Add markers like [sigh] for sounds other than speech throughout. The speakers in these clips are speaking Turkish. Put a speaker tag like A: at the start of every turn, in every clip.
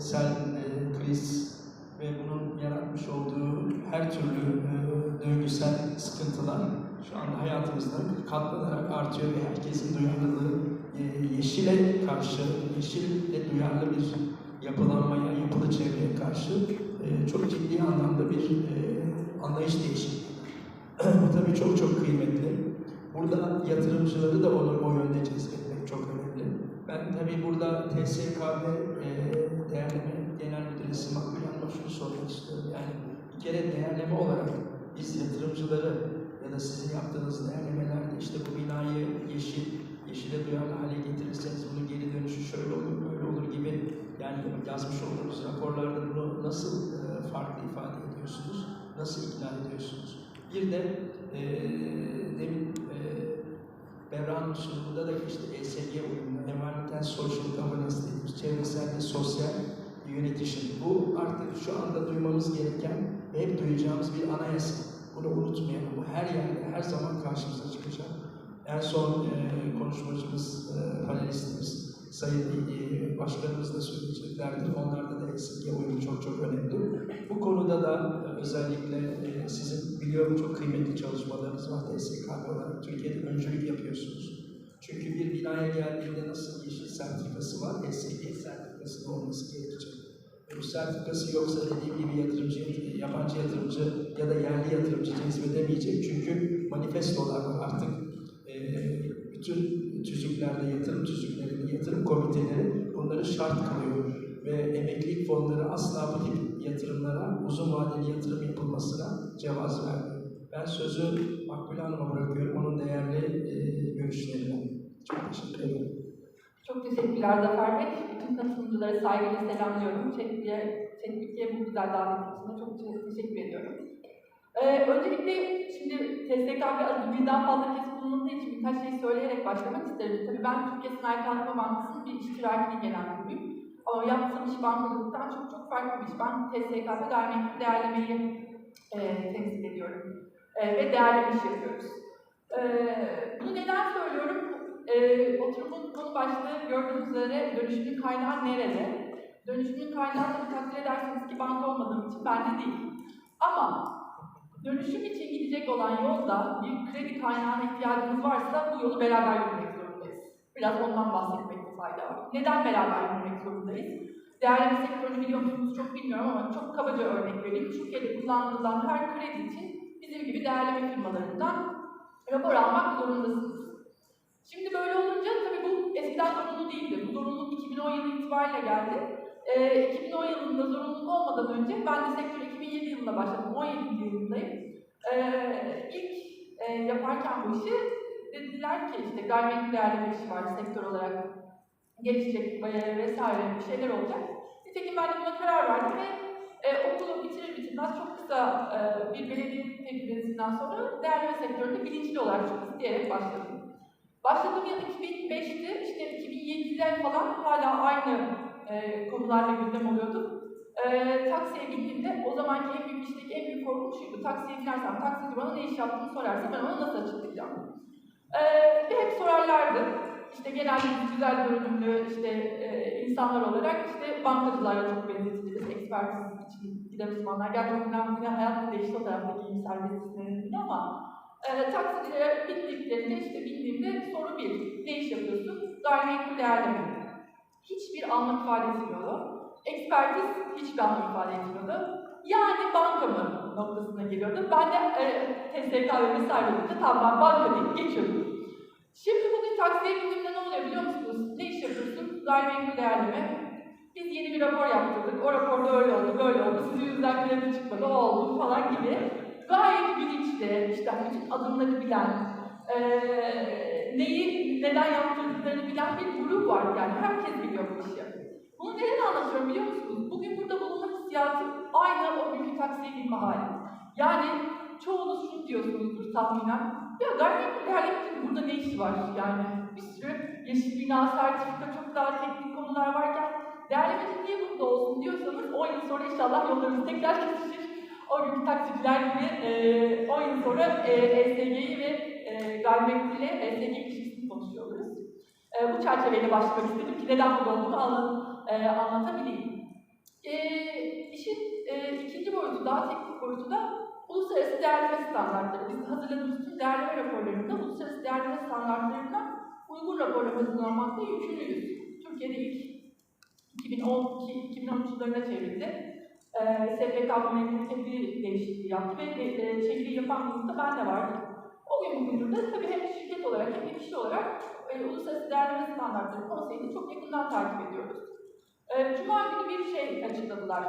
A: sel, e, kriz ve bunun yaratmış olduğu her türlü e, döngüsel sıkıntılar şu anda hayatımızda katlanarak artıyor ve herkesin duyarlılığı e, yeşile karşı, yeşille duyarlı bir yapılanmaya, yapılı çevreye karşı e, çok ciddi anlamda bir e, anlayış değişikliği. [clears throat] Bu tabii çok çok kıymetli. Burada yatırımcıları da onu o yönde önemli. Ben tabii burada TSKB e, Değerleme Genel Müdürü Simak Hanım'a şunu sormak istiyorum. Yani bir kere değerleme olarak biz yatırımcıları ya da sizin yaptığınız değerlemelerde işte bu binayı yeşil, yeşile duyarlı hale getirirseniz bunun geri dönüşü şöyle olur, böyle olur gibi yani yazmış olduğunuz raporlarda bunu nasıl e, farklı ifade ediyorsunuz, nasıl ikna ediyorsunuz? Bir de e, demin e, Berra'nın sunumunda da işte ESG uyumlu, Environmental Social Governance dediğimiz çevresel ve sosyal yönetişim. Bu artık şu anda duymamız gereken ve hep duyacağımız bir anayasa. Bunu unutmayalım. Bu her yerde, her zaman karşımıza çıkacak. En son e, konuşmacımız, e, panelistimiz, Sayın e, Başkanımız da söyleyeceklerdir. Onlarda da ESG uyumu çok çok önemli. Bu konuda da e, özellikle e, sizin biliyorum çok kıymetli çalışmalarınız var TSKB olarak. Türkiye'de öncülük yapıyorsunuz. Çünkü bir binaya geldiğinde nasıl yeşil sertifikası var, ESG sertifikası olması gerekecek. E, Bu sertifikası yoksa dediğim gibi yatırımcı, yabancı yatırımcı ya da yerli yatırımcı cezbedemeyecek. Çünkü manifestolar var artık. Bütün tüzüklerde, yatırım tüzüklerinde, yatırım komiteleri bunları şart kılıyor. Ve emeklilik fonları asla bu tip yatırımlara, uzun vadeli yatırım yapılmasına cevaz vermiyor. Ben sözü Makbule Hanım'a bırakıyorum, onun değerli e, görüşlerine. Çok teşekkür ederim.
B: Çok teşekkürler Zafer Bey. Bütün katılımcıları saygıyla selamlıyorum. Çekli'ye, Çekli'ye bu güzel davet için çok teşekkür ediyorum. Ee, öncelikle şimdi TSKB adı birden fazla kez kullanıldığı için birkaç şey söyleyerek başlamak isterim. Tabii ben Türkiye Sanayi Kalkınma Bankası'nın bir iştiraki gelen biriyim. Yaptığım iş bankacılıktan çok çok farklı bir iş. Ben TSKB gayrimenkul değerlemeyi e, temsil ediyorum. E, ve değerleme iş yapıyoruz. E, bunu neden söylüyorum? Ee, oturumun konu başlığı gördüğünüz üzere dönüşümün kaynağı nerede? Dönüşümün kaynağı da takdir ederseniz ki banka olmadığım için bende değil. Ama dönüşüm için gidecek olan yolda bir kredi kaynağına ihtiyacımız varsa bu yolu beraber yürümek zorundayız. Biraz ondan bahsetmekte fayda var. Neden beraber yürümek zorundayız? Değerleme sektörünü biliyor musunuz çok bilmiyorum ama çok kabaca örnek vereyim. Türkiye'de kullanılan her kredi için bizim gibi değerleme firmalarından rapor almak zorundasınız. Şimdi böyle olunca tabii bu eskiden zorunlu değildi. Bu zorunluluk 2010 yılı itibariyle geldi. Ee, 2010 yılında zorunluluk olmadan önce ben de sektöre 2007 yılında başladım. 17 yılındayım. Ee, ilk e, yaparken bu işi dediler ki işte gayrimenkul değerleme işi var sektör olarak gelişecek vesaire bir şeyler olacak. Nitekim ben de buna karar verdim ve e, okulu bitirir bitirmez çok kısa e, bir belediye tecrübesinden sonra değerleme sektöründe bilinçli olarak çok isteyerek başladım. Başladığım yıl 2005'ti, işte 2007'de falan hala aynı e, konularla gündem oluyordu. E, taksiye gittiğimde o zamanki en büyük işteki en büyük korkum şuydu. Taksiye binersem taksici bana ne iş yaptığını sorarsa ben ona nasıl açıklayacağım? E, hep sorarlardı. İşte genelde güzel görünümlü işte e, insanlar olarak işte bankacılarla çok benzetiliriz. Ekspertiz için giden uzmanlar. Gerçi bugünden bugüne hayat değişti o taraftaki iyimser besizlerin ama e, taksicilere bindiklerinde işte bindiğimde soru bir, ne iş yapıyorsun? Gayrimenkul değerleme. Hiçbir anlam ifade etmiyordu. Ekspertiz hiçbir anlam ifade etmiyordu. Yani banka mı noktasına geliyordu. Ben de e, TSK ve vesaire olunca tamam banka deyip geçiyordum. Şimdi bugün taksiye bindiğimde ne oluyor biliyor musunuz? Ne iş yapıyorsun? Gayrimenkul değerleme. Biz yeni bir rapor yaptırdık. O raporda öyle oldu, böyle oldu. Sizin yüzden kredi çıkmadı, o oldu falan gibi gayet bilinçli, işte bütün adımları bilen, ee, neyi neden yaptırdıklarını bilen bir grup var yani. Herkes biliyor bu işi. Bunu neden anlatıyorum biliyor musunuz? Bugün burada bulunma hissiyatım aynı o günkü taksiye binme hali. Yani çoğunuz şunu diyorsunuzdur tahminen. Ya gayrimenkul değerlemenin burada ne işi var? Yani bir sürü yeşil bina, sertifika, çok daha teknik konular varken değerlemeci niye burada olsun diyorsanız 10 yıl sonra inşallah yollarımız tekrar kesişir o günkü taksiciler gibi e, 10 yıl sonra e, ESG'yi ve e, gayrimenkul ile ESG ilişkisini konuşuyor oluruz. E, bu çerçeveyle başlamak istedim ki neden burada olduğunu anla, e, anlatabileyim. e, işin e, ikinci boyutu, daha teknik boyutu da uluslararası değerleme standartları. Biz hazırladığımız tüm değerleme raporlarında uluslararası değerleme standartlarına uygun raporlama hazırlamakta yükümlüyüz. Türkiye'de ilk 2012-2013 yıllarına çevrildi. E, SPK ilgili tebliğ değişikliği yaptı ve e, çeviri yapan grupta ben de vardım. O gün bugündür de tabii hem şirket olarak hem de kişi olarak e, Uluslararası Değerleme Standartları Konseyi'ni çok yakından takip ediyoruz. E, Cuma günü bir şey açıkladılar.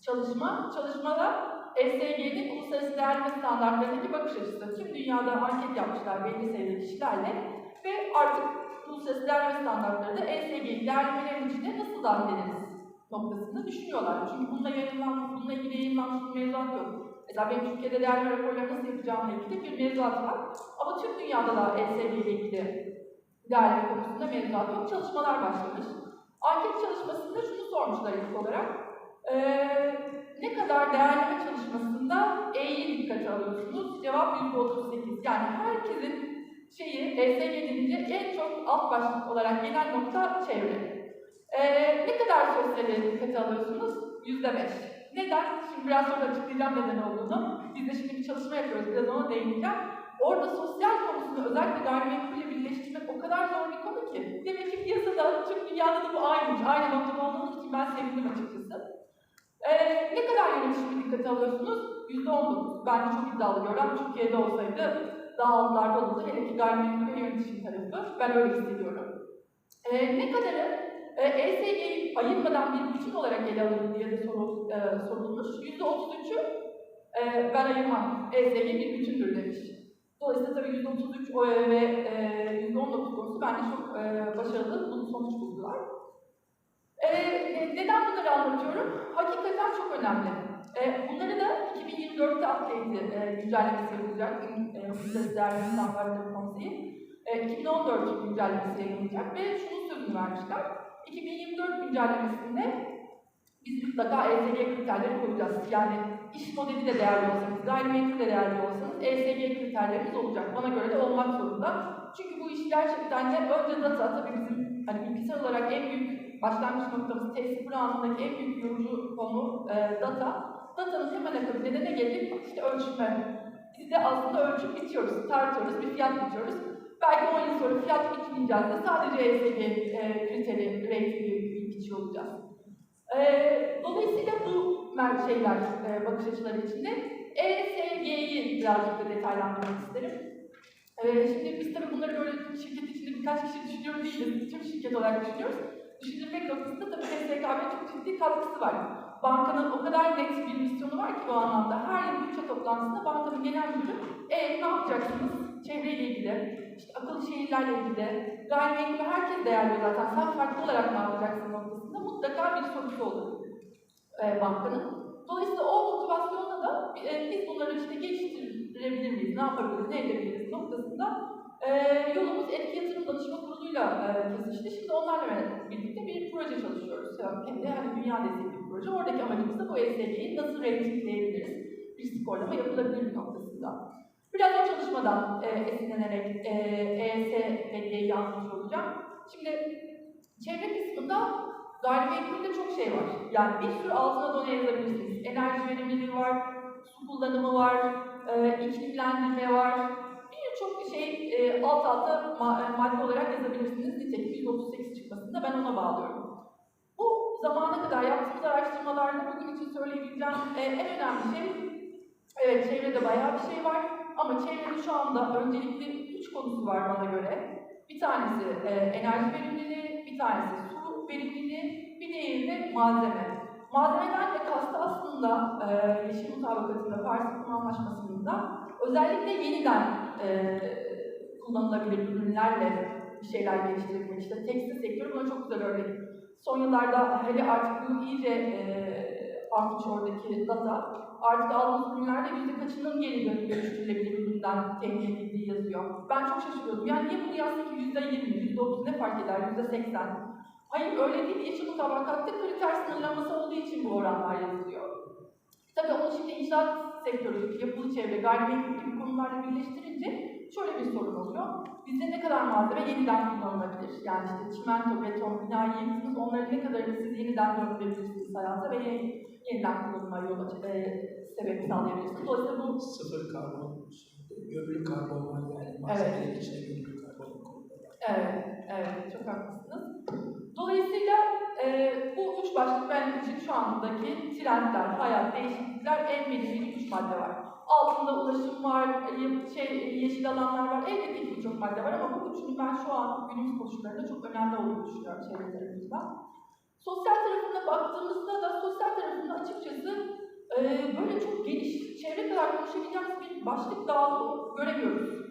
B: Çalışma. Çalışmada ESG'nin Uluslararası Değerleme Standartlarındaki bakış açısı. Tüm dünyada anket yapmışlar belli sayıda kişilerle ve artık Uluslararası Değerleme Standartları da ESG'yi değerlemelerin içine nasıl dahil ederiz noktasında düşünüyorlar. Çünkü bununla yayınlanmış, bununla ilgili yayınlanmış bir mevzuat yok. Mesela benim Türkiye'de değerleme raporları nasıl yapacağımla ilgili bir mevzuat var. Ama tüm dünyada da ESG ile ilgili değerleme konusunda mevzuat yok. Çalışmalar başlamış. Anket çalışmasında şunu sormuşlar ilk olarak. Ee, ne kadar değerleme çalışmasında E'yi dikkate alıyorsunuz? Cevap %38. Yani herkesin şeyi ESG denince en çok alt başlık olarak gelen nokta çevre. Ee, ne kadar sosyale dikkate alıyorsunuz? %5. Neden? Şimdi biraz sonra açıklayacağım neden olduğunu. Biz de şimdi bir çalışma yapıyoruz, biraz ona değineceğim. Orada sosyal konusunu özellikle gayrimenkulle birleştirmek o kadar zor bir konu ki. Demek ki piyasada, tüm dünyada da bu aynıymış. Aynı noktada olduğumuz için ben sevindim açıkçası. Ee, ne kadar yönetişimi dikkate alıyorsunuz? %19. Bence çok iddialı oran. Türkiye'de olsaydı daha altlarda olurdu. Hele ki gayrimenkul ve yönetim tarafı. Ben öyle hissediyorum. Ee, ne kadarı e, ESG'yi ayırmadan bir bütün olarak ele alın diye de soru, e, sorulmuş. %33'ü e, ben ayırmam. ESG bir bütündür demiş. Dolayısıyla tabii %33 o ve e, %19 konusu bence çok e, başarılı. Bunu sonuç buldular. E, neden bunları anlatıyorum? Hakikaten çok önemli. E, bunları da 2024'te update'i e, güncellemesi yapılacak. E, Uluslararası Değerli Standartları Konseyi. E, 2014 güncellemesi yayınlanacak ve şunu sözünü vermişler. 2024 güncellemesinde biz mutlaka ESG kriterleri koyacağız. Yani iş modeli de değerli olsanız, gayrimenkul de değerli olsanız ESG kriterlerimiz olacak. Bana göre de olmak zorunda. Çünkü bu iş gerçekten de önce data, tabii bizim hani bilgisayar olarak en büyük başlangıç noktamız T0 anındaki en büyük yorucu konu e, data. Datanın hemen akabinde de ne gelir? İşte ölçme. Biz de aslında ölçüp bitiyoruz, tartıyoruz, bir fiyat bitiyoruz. Belki 10 yıl sonra fiyat bitmeyeceğiz de sadece ESG e, kriteri, ratingi biçiyor olacağız. E, dolayısıyla bu şeyler, e, bakış açıları içinde ESG'yi birazcık da detaylandırmak isterim. E, şimdi biz tabii bunları böyle şirket içinde birkaç kişi düşünüyor değiliz, tüm şirket olarak düşünüyoruz. Düşündürmek noktasında tabii TSKB'ye çok ciddi katkısı var. Bankanın o kadar net bir misyonu var ki bu anlamda. Her yıl bütçe toplantısında bankanın genel müdürü, e ne yapacaksınız? Çevreyle ilgili, işte akıllı şehirlerle ilgili, gayrimenkul herkes değerli zaten. Sen farklı olarak ne yapacaksın noktasında mutlaka bir sorusu olur e, bankanın. Dolayısıyla o motivasyonla da e, biz bunları işte geliştirebilir miyiz, ne yapabiliriz, ne edebiliriz noktasında yolumuz etki yatırım danışma kuruluyla e, kesişti. Şimdi onlarla birlikte bir proje çalışıyoruz. Hem de hani dünya destekli bir proje. Oradaki amacımız da bu ESG'yi nasıl ratingleyebiliriz, bir skorlama yapılabilir noktasında. Biraz o çalışmadan e, esinlenerek e, ESG'yi anlatmış olacağım. Şimdi çevre kısmında gayrimenkulde çok şey var. Yani bir sürü altına dona yazabilirsiniz. Enerji verimliliği var, su kullanımı var, e, iklimlendirme var. Birçok şey e, alt alta ma e, madde olarak yazabilirsiniz. Nitekim 138 çıkmasında ben ona bağlıyorum. Bu zamana kadar yaptığımız araştırmalarda bugün için söyleyebileceğim e, en önemli şey, evet çevrede bayağı bir şey var. Ama çevrenin şu anda öncelikli üç konusu var bana göre. Bir tanesi e, enerji verimliliği, bir tanesi su verimliliği, bir diğeri de malzeme. Malzemeden de kastı aslında e, Yeşil Mutabakatı'nda, Paris İklim Anlaşması'nda özellikle yeniden e, kullanılabilir ürünlerle bir şeyler geliştirilmek. İşte tekstil sektörü buna çok güzel örnek. Son yıllarda hele artık bu iyice e, artmış oradaki data. Artık aldığımız ürünlerde yüzde kaçının geri dönüp dönüştürülebilir üründen temin edildiği yazıyor. Ben çok şaşırıyordum. Yani niye bunu yazsa ki yüzde yirmi, yüzde otuz ne fark eder, yüzde seksen? Hayır öyle değil. Yeşil mutabakatta kriter sınırlaması olduğu için bu oranlar yazılıyor. Tabii onu şimdi inşaat sektörü, yapılı çevre, gayrimenkul gibi konularla birleştirince şöyle bir sorun oluyor. Bizde ne kadar malzeme yeniden kullanılabilir? Yani işte çimento, beton, bina yıktınız, onların ne kadarını siz yeniden döndürebilirsiniz hayata ve ye- yeniden kullanıma yol e, sebep sağlayabilirsiniz. Dolayısıyla bu
A: Sıfır karbon, gömülü karbon var yani malzemenin içine gömülü karbon konuları.
B: Evet, evet, çok haklısınız. Dolayısıyla e, bu üç başlık benim için şu andaki trendler, hayat, değişiklikler en belirleyici üç madde var. Altında ulaşım var, e, şey, yeşil alanlar var, elbette ki birçok madde var ama bu üçünün ben şu an günümüz koşullarında çok önemli olduğunu düşünüyorum çevre tarafından. Sosyal tarafına baktığımızda da sosyal tarafında açıkçası e, böyle çok geniş, çevre kadar konuşabileceğimiz bir başlık dağılımı göremiyoruz.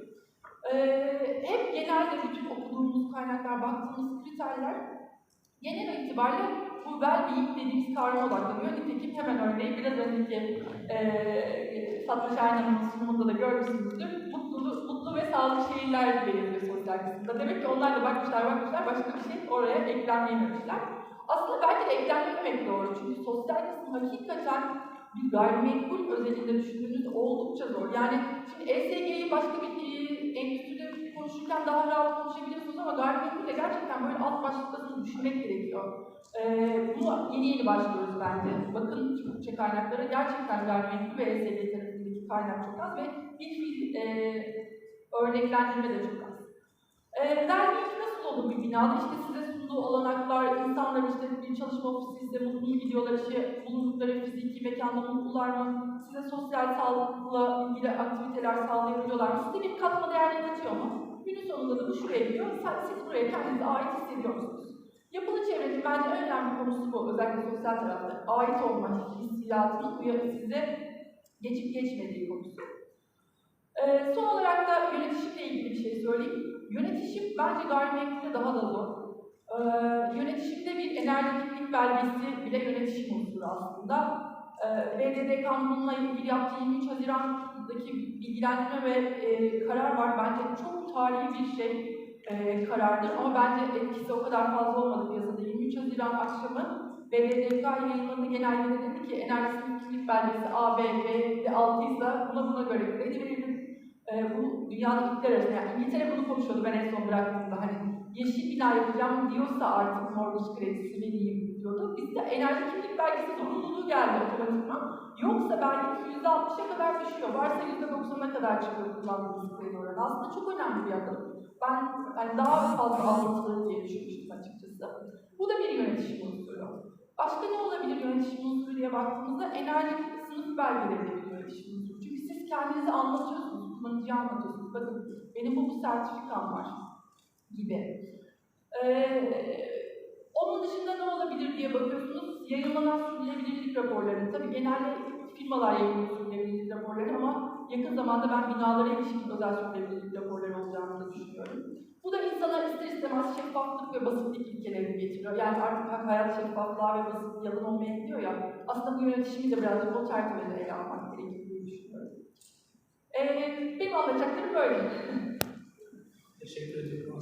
B: Ee, hep genelde bütün okuduğumuz kaynaklar, baktığımız kriterler genel itibariyle bu well-being dediğimiz kavrama odaklanıyor. Nitekim hemen örneği biraz önceki e, Fatma Şahin Hanım'ın sunumunda da görmüşsünüzdür. Mutlu, mutlu ve sağlıklı şehirler belirliyor sosyal kısımda. Demek ki onlar da bakmışlar bakmışlar başka bir şey oraya eklenmeyememişler. Aslında belki de eklenmemek doğru çünkü sosyal kısım hakikaten bir gayrimenkul özelinde düşündüğünüz oldukça zor. Yani şimdi ESG'yi başka bir e, endüstride konuşurken daha rahat konuşabiliyorsunuz ama gayrimenkulde gerçekten böyle alt başlıklarını düşünmek gerekiyor. Ee, bunu yeni yeni başlıyoruz bence. Bakın Türkçe kaynaklara gerçekten gayrimenkul ve ESG tarafındaki kaynak çok az ve bir fiil e, örneklendirme de çok az. E, dergi nasıl olur bir binada? İşte size sunduğu olanaklar, insanlar işte bir çalışma ofisi size mutlu gidiyorlar, işte bulundukları fiziki mekanda mutlular mı? Size sosyal sağlıkla ilgili aktiviteler sağlayabiliyorlar mı? Size bir katma değer yaratıyor mu? Günün sonunda da bu gidiyor, sen, siz buraya kendinize ait hissediyor musunuz? Yapılı çevrenin bence en önemli konusu bu, özellikle sosyal tarafta. Ait olma hissiyatının uyanı size geçip geçmediği konusu. Ee, son olarak da yönetişimle ilgili bir şey söyleyeyim. Yönetişim bence gayrimenkulde daha da zor. Ee, yönetişimde bir enerjiklik belgesi bile yönetişim unsuru aslında. Ee, BDD kanununla ilgili yaptığı 23 Haziran'daki bilgilendirme ve e, karar var. Bence çok tarihi bir şey e, karardır ama bence etkisi o kadar fazla olmadı piyasada. 23 Haziran akşamı BDDK yayınladığı genelgede dedi ki enerjisinin kimlik belgesi A, B, B, 6 ise buna buna göre kredi. E, bu dünyada ilkler arasında. Yani İngiltere bunu konuşuyordu ben en son bıraktığımda. Hani yeşil bina yapacağım diyorsa artık mortgage kredisi vereyim diyordu. Bizde enerji kimlik belgesi zorunluluğu geldi otomatikman. Yoksa belki %60'a kadar düşüyor. Varsa %90'a kadar çıkıyor kullandığımız kredi oranı. Aslında çok önemli bir adım. Ben yani daha fazla anlatılır diye düşünmüştüm açıkçası. Bu da bir yönetişim unsuru. Başka ne olabilir yönetişim unsuru diye baktığımızda enerji sınıf belgeleri bir yönetişim unsuru. Çünkü siz kendinizi anlatıyorsunuz, kullanıcıya anlatıyorsunuz. Bakın benim bu, bu sertifikam var gibi. Ee, onun dışında ne olabilir diye bakıyorsunuz. Yayınlanan sürdürülebilirlik raporları. Tabii genelde firmalar yayınlıyor sürdürülebilirlik raporları ama yakın zamanda ben binalara ilişkin özel sürdürülebilirlik raporları olacağını düşünüyorum. Bu da insana ister istemez şeffaflık ve basitlik ilkelerini getiriyor. Yani artık hayat şeffaflığa ve basit yalan olmaya gidiyor ya. Aslında bu yönetişimi de birazcık o çerçevede ele almak gerekir diye düşünüyorum. Ee, benim anlatacaklarım böyle.
A: Teşekkür ediyorum.